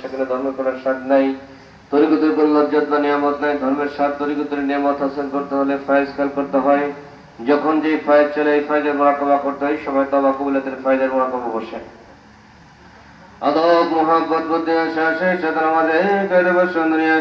সেখানে ধর্ম করার স্বাদ নাই। তরিকতের বা নিয়ামত নাই। ধর্মের স্বাদ, তরিকতের নিয়ামত হাসিল করতে হলে খেয়াল করতে হয়। যখন যে ফায়েজ চলে, এই ফায়েজের মোরাকাবা করতে হয় সময় তবা কবুলাতের ফায়েজের মোরাকাবা বসে। আদব মোহাম্মত বুদ্ধি আমাদের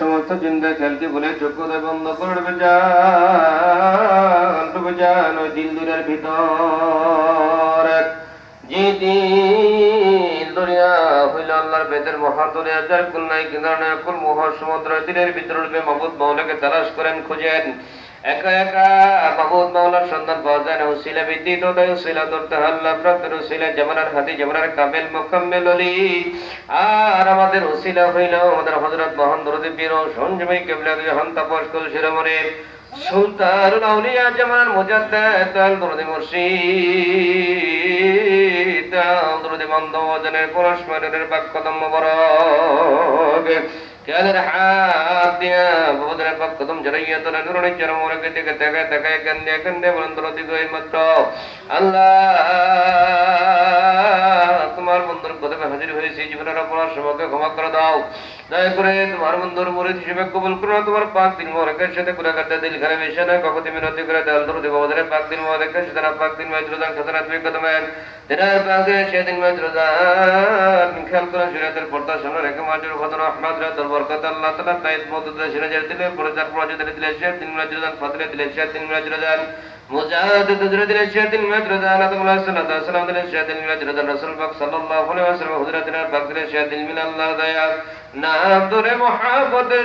সমস্ত চিন্তা খেলকে বলে দিয়ে বন্ধ ডুবে যান ওই দিল দুরের ভিতর। যে আল্লাহর বেদের মহা দুনিয়া যার কুল নাই, কিনারে কুল মহা সমুদ্র দিলের ভিতর উঠবে মাহবুদ মাওলাকে তালাশ করেন, খুঁজেন। একা একা মাওলার সন্ধান পাওয়া যায় না। উসিলা উসিলা উসিলা হাতি কামেল আর আমাদের উসিলা হইল আমাদের হজরত মোহান দরদি বীর সঞ্জমী কেবলা আউলিয়া জামান আল দরদি মুর্শিদ। আল দরদি মন্দ ওজনের পরস্পরের বাক্যদম মোবারক কেয়ালের হাত দিয়া বহুদের পাক্কদম জড়াইয়া তোরা নুরণি চরম ওরকে দিকে দেখায় দেখায় কান্দে কান্দে বলেন দরদি গই মাত্র। হাজির হয়েছে জীবনের অপরাধ সবাইকে ক্ষমা করে দাও। দয়া করে তোমার বন্ধুর মুরিদ হিসেবে কবুল করো তোমার পাক দিন মোবারকের সাথে করতে দিল খানে বেশি না কখতি মিনতি করে দেওয়াল ধরো, দেবো ওদের পাক দিন মোবারকের সাথে পাক দিন মাইত্রদান খাতনা তুমি কদমেন দিনের পাকে সেদিন মাইত্রদান খেয়াল করে সিরাতের পর্দা সামনে রেখে মাঝের ভদন আহমদ রাতর বরকত আল্লাহ তাআলা তাইদ মদুদ সিরাজের দিলে, পরে তার প্রজেদের দিলে সে দিন মাইত্রদান ফাতলে দিলে সে দিন মাইত্রদান মুজাহিদ দুজরে দিলে সে দিন মাইত্রদান আদমুল্লাহ সাল্লাল্লাহু আলাইহি ওয়াসাল্লাম দিলে সে দিন মাইত্রদান রাসূল পাক সাল্লাল্লাহু আলাইহি ওয়াসাল্লাম হুজরাত দিনের পাক দিলে সে দিন আল্লাহ দয়া নাম ধরে মহাব্বতের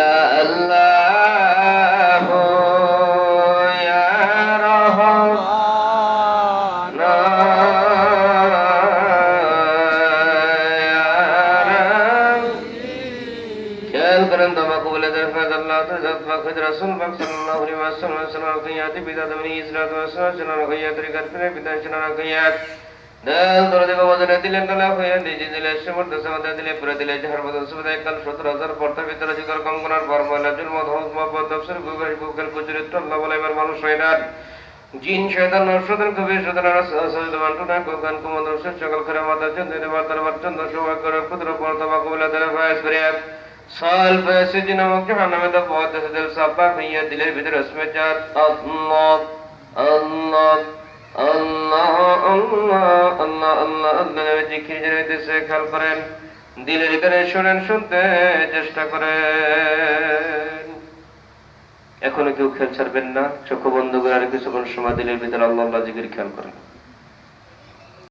ইয়া আল্লাহ ইয়া রহমান খেয়াল করেন তোমা কবুলে দরফাজ আল্লাহ তাআলা পাক রাসূল পাক সাল্লাল্লাহু আলাইহি ওয়াসাল্লাম সাল্লাম কিয়াতি বিদাত বনি ইসরাত ওয়াসাল্লাম সাল্লাম কিয়াত রিকাত ফিরে বিদাত সাল্লাম কিয়াত দাল দরদে বাবাদের দিলেন দলা দিজি দিলে সমর্থ সমাদা দিলে পুরা দিলে ঝাড় বদল সুবিধা কাল 17000 পড়তা ভিতরে জিকর কম করার পর ময়লা জুল মদ হজ মহব্বত তফসির গুগল গুগল কুচরিত্র আল্লাহ বলাইবার মানুষ না। জিন, শয়তান নরশতান কবি শতান রাসূল মান্টুনা কোকান কুমন রসুল সকল করে মাতা চন্দ্র দেবার, দরবার চন্দ্র সৌভাগ্য করে ক্ষুদ্র পর্তবা কবিলা দরে ফায়াজ করে সাল ফেসে জিন আমাকে জাহান্নামে তো বহুত দিল সাবা হইয়া দিলের ভিতরে খেয়াল করেন। দিলের ভিতরে শোনেন, শুনতে চেষ্টা করেন। এখনও কেউ খেয়াল ছাড়বেন না চক্ষু বন্ধ করে আর কিছুক্ষণ সময় দিলের ভিতরে আল্লাহ আল্লাহ জিকির খেয়াল করেন।